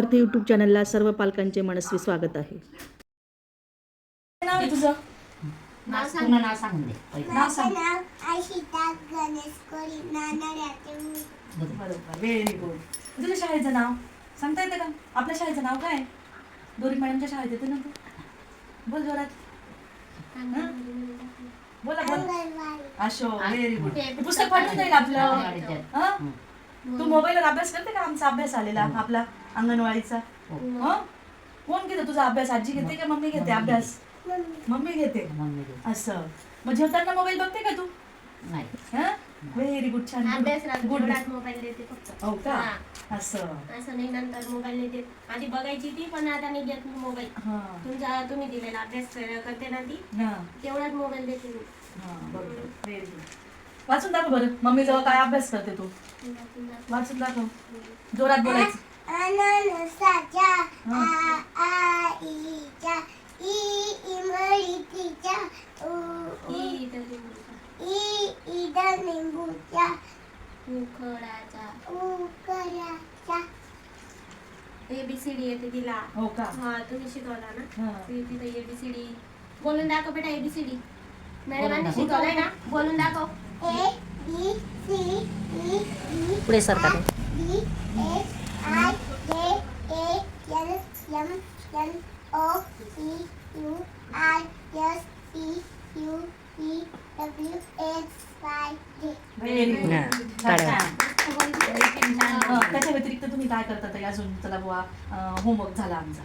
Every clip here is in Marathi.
अर्थ यूट्यूब चॅनलला सर्व पालकांचे मनस्वी स्वागत आहे. नाव आहे तुझं? नाव पूर्ण नाव सांगून दे. पहिलं. नाव सांग. नाव आशिता गणेश कोळी नानाड्याचे बरोबर व्हेरी गुड. तुझ्या शाळेचं नाव? सांगता येतं का? आपल्या शाळेचं नाव काय दोरी मॅडमच्या शाळेत येते ना तू? बोल जोरात. हं? बोला बोल. Ashok very good. पुस्तक पाठवून जाईल. आपलं. तू मोबाईलवर अभ्यास करते का? आमचा अभ्यास आलेला आपला अंगणवाडीचा. हो. हं? कोण घेते तुझा अभ्यास? आजी घेते का मम्मी घेते अभ्यास? मम्मी घेते. असं. मग जेवताना मोबाईल बघते का तू? नाही. व्हेरी गुड छान. अभ्यास गुड तेवढाच मोबाईल देते फक्त. हो का? हा. असं. असं नाही नंतर मोबाईल नाही देत. आधी बघायची ती पण आता नाही देत मी मोबाईल. हा. तुमचा तुम्ही दिलेला अभ्यास कर- करते ना ती. हा. तेवढाच मोबाईल देते मी. हा बरोबर. व्हेरी गुड वाचून दाखव बरं. मम्मी जवळ काय अभ्यास करते तू? वाचून दाखव. जोरात बोलायचं. अननसाच्या आईच्या ई इमळीच्या ई एबीसीडी येते तिला. हो का? हा तुम्ही शिकवला ना? हा. ती तिथं एबीसीडी बोलून दाखव बेटा एबीसीडी मॅडमांनी दाखव. शिकवलंय ना? बोलून दाखव. ए बी पुढे सरकार S L P Q S P त्याच्या व्यतिरिक्त तुम्ही काय करता ताई अजून चला बुवा होमवर्क झाला आमचा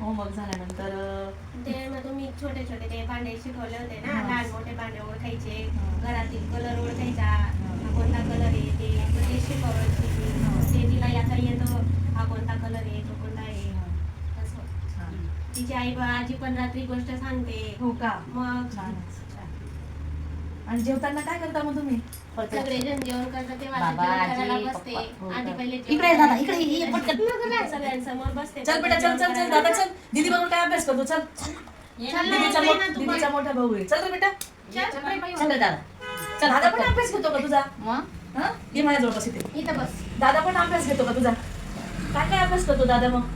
होमवर्क झाल्यानंतर ते मग तुम्ही छोटे छोटे ते भांडे शिकवले होते ना लहान मोठे भांडे ओळखायचे घरातील कलर ओळखायचा कोणता कलर आहे ते मग ते. शिकवायची. ते तिला याचा येतो हा कोणता कलर आहे तो कोणता आहे. असं. तिची आई बा आजी पण रात्री गोष्ट सांगते. हो का? मग आणि जेवताना काय करता मग तुम्ही. सगळे जण जेवण करतात आजी, बसते. हो आधी? पहिले इकडे दादा इकडे ये, ये, पटकन. सगळ्यांसमोर बसते. चल बेटा चल चल चल दादा चल. दीदी बरोबर काय अभ्यास करतो? चल. दीदीचा तू मोठा भाऊ आहे. चल रे बेटा. चल दादा. चल दादा पण अभ्यास घेतो का तुझा? मग? हा? ये माझ्याजवळ बस इथे. इथं बस. दादा पण अभ्यास घेतो का तुझा? काय काय अभ्यास करतो दादा मग?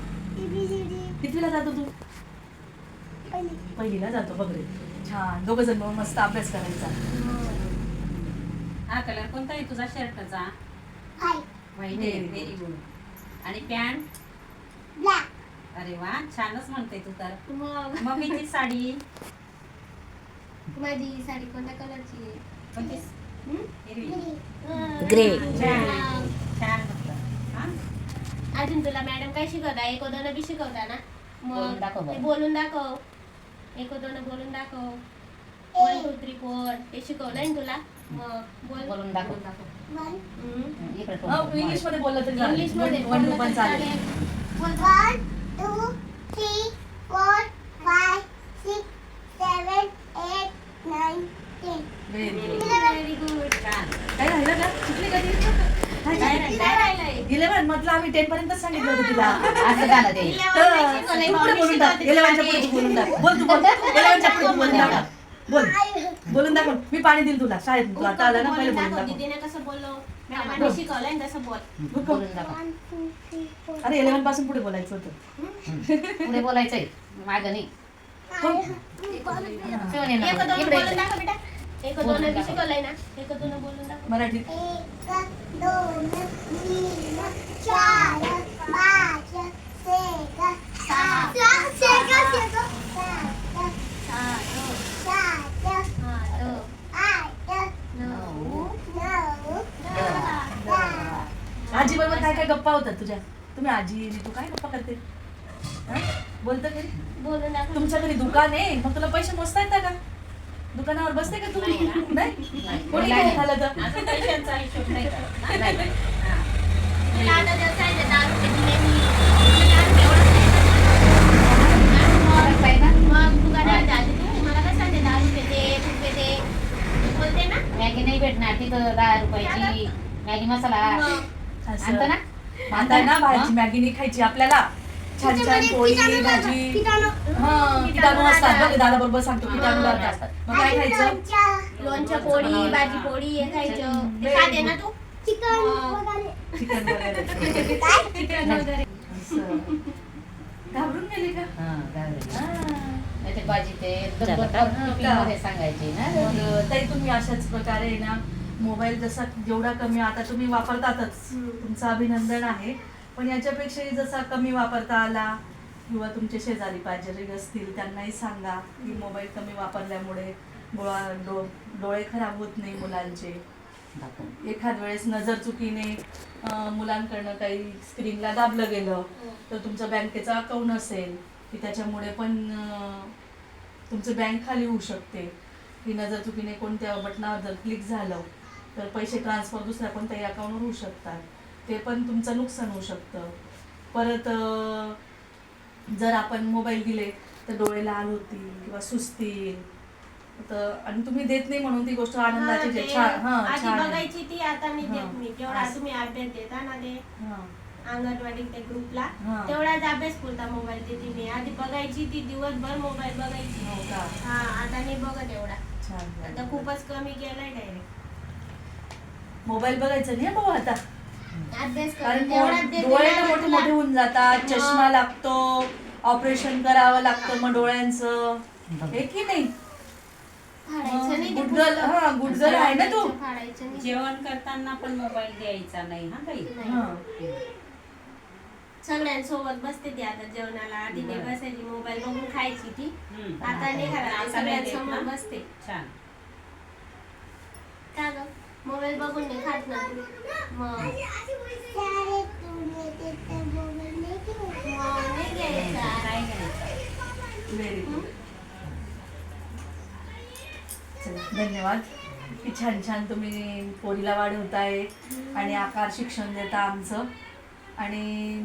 कितवीला जातो तू? पहिलीला जातो बघ रे. छान. दोघ जण मिळून मस्त अभ्यास करायचा. हा कलर कोणता आहे तुझा? शर्टचा. फाय व्हाईट आहे. व्हेरी गुड आणि पॅन्ट अरे वा छानच म्हणते तू तर. मग? मम्मीची साडी? माझी साडी कोणत्या कलरची आहे? ग्रे हा अजून तुला मॅडम काय शिकवता? एक दोन बी शिकवता ना? बोलून मग. दाखव. बोलून दाखव. एक दोन बोलून दाखव. वन टू थ्री फोर हे शिकवलंय ना तुला? मग बोल. बोलून दाखव. इकडे इंग्लिशमध्ये बोललं तरी. इंग्लिशमध्ये बोललं चालेल चालेल. बोल. One two three four five six seven eight nine ten Very good. Very good. छान काय राहिलं का चुकली का ती? काय काय झालं? काय राहिलंय? इलेव्हन म्हटलं आम्ही टेन पर्यंत सांगितलं होतं तुला. असं झालं ते. पुढे बोलून टाक? इलेव्हनच्या पुढे ते. बोलून टाक. बोल तू बोल. इलेव्हनच्या पुढे तू बोलून टाक. बोल. बोलून दाखव. मी पाणी दिल तुला. शाळेत तू आता आला ना पहिले बोलून दाखव. दाखव. दीदीने कसं बोललो? मॅडमांनी शिकवलंय ना तसं बोल. बोलून दाखव. वन टू थ्री फोर अरे इलेव्हनपासून पुढे बोलायचं होतं. पुढे बोलायचंय. मागं नाही. कोण? शिवणे ना. एक दोन इकडे बोलून इकडे. दाखव बेटा. एक दोन बोलून बी दाखव. शिकवलंय ना. एक दोन बोलून दाखव. मराठीत. आजी बरोबर काय काय गप्पा होतात तुझ्या? तुम्ही आजी आणि तू काय गप्पा करते? हा? बोलतं घरी? बोलून दाखव तुमच्या घरी दुकान आहे. मग तुला पैसे मोजता येतात का? दुकानावर बसते का तू? नाही कोणी काय झालं तर? अजून पैशांचा हिशोब नाही करत ना? मी, ना? मग तू, मला काय सांगते बोलते ना. नाही भेटणार तिथं दहा रुपयाची. मॅगी मसाला. मग. आणतो ना आता आहे ना बाहेरची मॅगी नाही खायची आपल्याला. छान छान पोळी भाजी. हा किटाणू असतात बघ दादा बरोबर सांगतो किटाणू असतात. मग काय खायचं? लोणचं पोळी भाजी पोळी हे खायचं. ते खाते ना तू? चिकन वगैरे. चिकन वगैरे. काय? चिकन वगैरे. असं घाबरून गेली का? हा, घाबरली. हा. नाही ते सांगायची ना. ताई तुम्ही अशाच प्रकारे ना मोबाईल जसा जेवढा कमी आता तुम्ही वापरतातच. तुमचं अभिनंदन आहे. पण याच्यापेक्षाही जसा कमी वापरता आला किंवा तुमचे शेजारी पाजारी असतील त्यांनाही सांगा की मोबाईल कमी वापरल्यामुळे डोळा डो डोळे खराब होत नाही मुलांचे. एखाद वेळेस नजर चुकीने मुलांकडनं काही स्क्रीनला दाबलं गेलं तर तुमचं बँकेचं अकाउंट असेल की त्याच्यामुळे पण तुमचं बँक खाली होऊ शकते. की नजर चुकीने कोणत्या बटनावर जर क्लिक झालं तर पैसे ट्रान्सफर दुसऱ्या कोणत्याही अकाउंटवर होऊ शकतात. ते पण तुमचं नुकसान होऊ शकतं. परत जर आपण मोबाईल दिले तर डोळे लाल होतील किंवा सुचतील तर आणि तुम्ही देत नाही म्हणून ती गोष्ट आनंदाची जे छान हां आधी छान आहे. बघायची ती आता मी. देत नाही. असं. तुम्ही अभ्यास देता ना ते. अंगणवाडी त्या ग्रुपला. तेवढाच अभ्यास पुरता मोबाईल देते मी आधी बघायची ती दिवसभर मोबाईल बघायची. हो हा आता नाही बघत एवढा. आता खूपच कमी केलाय डायरेक्ट मोबाईल बघायचा नाही भाऊ आता. कारण डोळे ना मोठे. मोठे होऊन जातात चष्मा लागतो ऑपरेशन करावं लागतं मग डोळ्यांचं. हे की नाही? ते गुडगल. हा गुडगल आहे ना तू? जेवण करताना पण मोबाईल द्यायचा नाही हा काही नाही. सगळ्यांसोबत बसते ती आता जेवणाला. आधी नाही बरं. बसायची मोबाईल बघून खायची ती. आता नाही नाही सगळ्यांसमोर? बसते. छान. का ग मोबाईल बघून नाही खात ना तू. मग. नाही घ्यायचा. व्हेरी गुड चला धन्यवाद. छान छान तुम्ही पोरीला वाढवताय आणि आकार शिक्षण देता आमचं. आणि